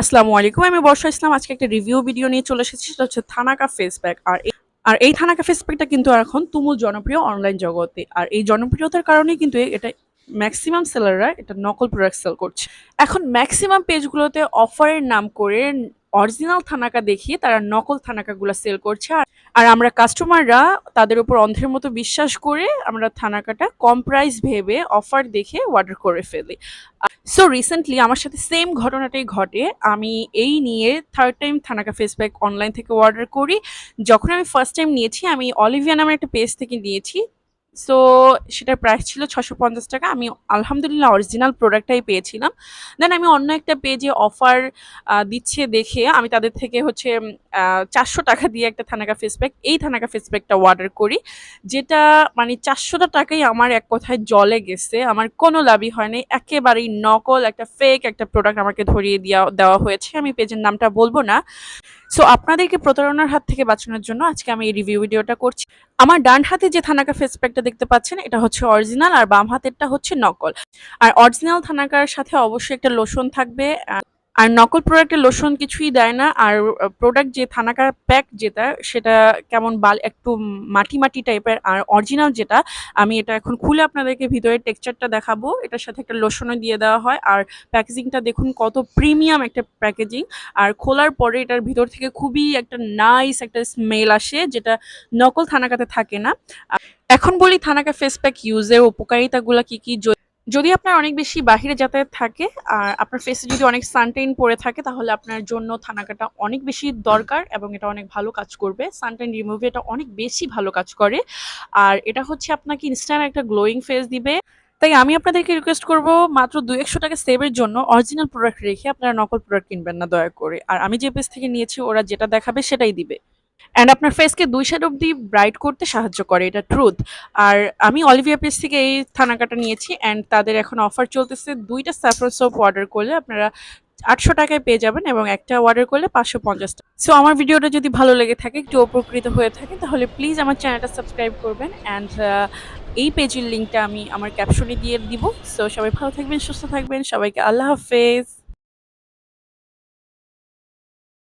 আসসালামু আলাইকুম, আমি বর্ষা ইসলাম। আজকে একটা রিভিউ ভিডিও নিয়ে চলে এসেছি, সেটা হচ্ছে থানাকা ফেস প্যাক আর আর এই থানাকা ফেস প্যাকটা কিন্তু এখন তুমুল জনপ্রিয় অনলাইন জগতে। আর এই জনপ্রিয়তার কারণেই কিন্তু এটা ম্যাক্সিমাম সেলাররা এটা নকল প্রোডাক্ট সেল করছে। এখন ম্যাক্সিমাম পেজগুলোতে অফারের নাম করে অরিজিনাল থানাকা দেখিয়ে তারা নকল থানাকাগুলো সেল করছে। আর আর আমরা কাস্টমাররা তাদের উপর অন্ধের মতো বিশ্বাস করে আমরা থানাকাটা কম প্রাইস ভেবে অফার দেখে অর্ডার করে ফেলি। সো রিসেন্টলি আমার সাথে সেম ঘটনাটাই ঘটে। আমি এই নিয়ে third time thanaka face pack online থেকে অর্ডার করি। যখন আমি ফার্স্ট টাইম নিয়েছি, আমি অলিভিয়া নামের একটা পেজ থেকে নিয়েছি। সো সেটার প্রাইস ছিল ছশো পঞ্চাশ টাকা। আমি আলহামদুলিল্লাহ অরিজিনাল প্রোডাক্টটাই পেয়েছিলাম। দেন আমি অন্য একটা পেজে অফার দিচ্ছে দেখে আমি তাদের থেকে হচ্ছে চারশো টাকা দিয়ে একটা থানাকা ফেস প্যাক এই থানাকা ফেস প্যাকটা অর্ডার করি। যেটা মানে চারশোটা টাকাই আমার এক কথায় জলে গেছে। আমার কোনো লাভই হয়নি। একেবারেই নকল একটা ফেক একটা প্রোডাক্ট আমাকে ধরিয়ে দেওয়া দেওয়া হয়েছে। আমি পেজের নামটা বলব না। সো আপনাদেরকে প্রতারণার হাত থেকে বাঁচানোর জন্য আজকে আমি এই রিভিউ ভিডিওটা করছি। আমার ডান হাতে যে থানাকা ফেস প্যাকটা দেখতে পাচ্ছেন, এটা হচ্ছে অরিজিনাল আর বাম হাতেরটা হচ্ছে নকল। আর অরিজিনাল থানাকার সাথে অবশ্যই একটা লোশন থাকবে আর নকল প্রোডাক্টের লোশন কিছুই দেয় না, আর প্রোডাক্ট যে থানাকার প্যাক যেটা, সেটা কেমন বাল, একটু মাটি মাটি টাইপের আর অরিজিনাল যেটা, আমি এটা এখন খুলে আপনাদেরকে ভিতরের টেক্সচারটা দেখাবো। এটার সাথে একটা লোশনও দিয়ে দেওয়া হয়, আর প্যাকেজিংটা দেখুন কত প্রিমিয়াম একটা প্যাকেজিং আর খোলার পরে এটার ভিতর থেকে খুবই একটা নাইস একটা স্মেল আসে, যেটা নকল থানাকাতে থাকে না। এখন বলি থানাকা ফেস প্যাক ইউজের উপকারিতাগুলো কি কি যদি আপনার অনেক বেশি বাহিরে যাতায়াত থাকে, আর আপনার ফেসে যদি অনেক সানটাইন পড়ে থাকে, তাহলে আপনার জন্য থানাকাটা অনেক বেশি দরকার এবং এটা অনেক ভালো কাজ করবে। সানটাইন রিমুভে এটা অনেক বেশি ভালো কাজ করে। আর এটা হচ্ছে আপনাকে ইনস্ট্যান্ট একটা গ্লোয়িং ফেস দিবে। তাই আমি আপনাদেরকে রিকোয়েস্ট করব মাত্র দু একশো টাকা সেভের জন্য অরিজিনাল প্রোডাক্ট রেখে আপনারা নকল প্রোডাক্ট কিনবেন না, দয়া করে। আর আমি যে পেজ থেকে নিয়েছি, ওরা যেটা দেখাবে সেটাই দিবে। অ্যান্ড আপনার ফেসকে দুই শেড অব্দি ব্রাইট করতে সাহায্য করে, এটা ট্রুথ আর আমি অলিভিয়া পেজ থেকে এই থানাকাটা নিয়েছি অ্যান্ড তাদের এখন অফার চলতেছে দুইটা স্যাফরন সোপ অর্ডার করলে আপনারা আটশো টাকায় পেয়ে যাবেন এবং একটা অর্ডার করলে পাঁচশো পঞ্চাশ টাকা। সো আমার ভিডিওটা যদি ভালো লেগে থাকে, একটু উপকৃত হয়ে থাকে, তাহলে প্লিজ আমার চ্যানেলটা সাবস্ক্রাইব করবেন অ্যান্ড এই পেজের লিঙ্কটা আমি আমার ক্যাপশনে দিয়ে দিব। সো সবাই ভালো থাকবেন, সুস্থ থাকবেন, সবাইকে আল্লাহ হাফেজ।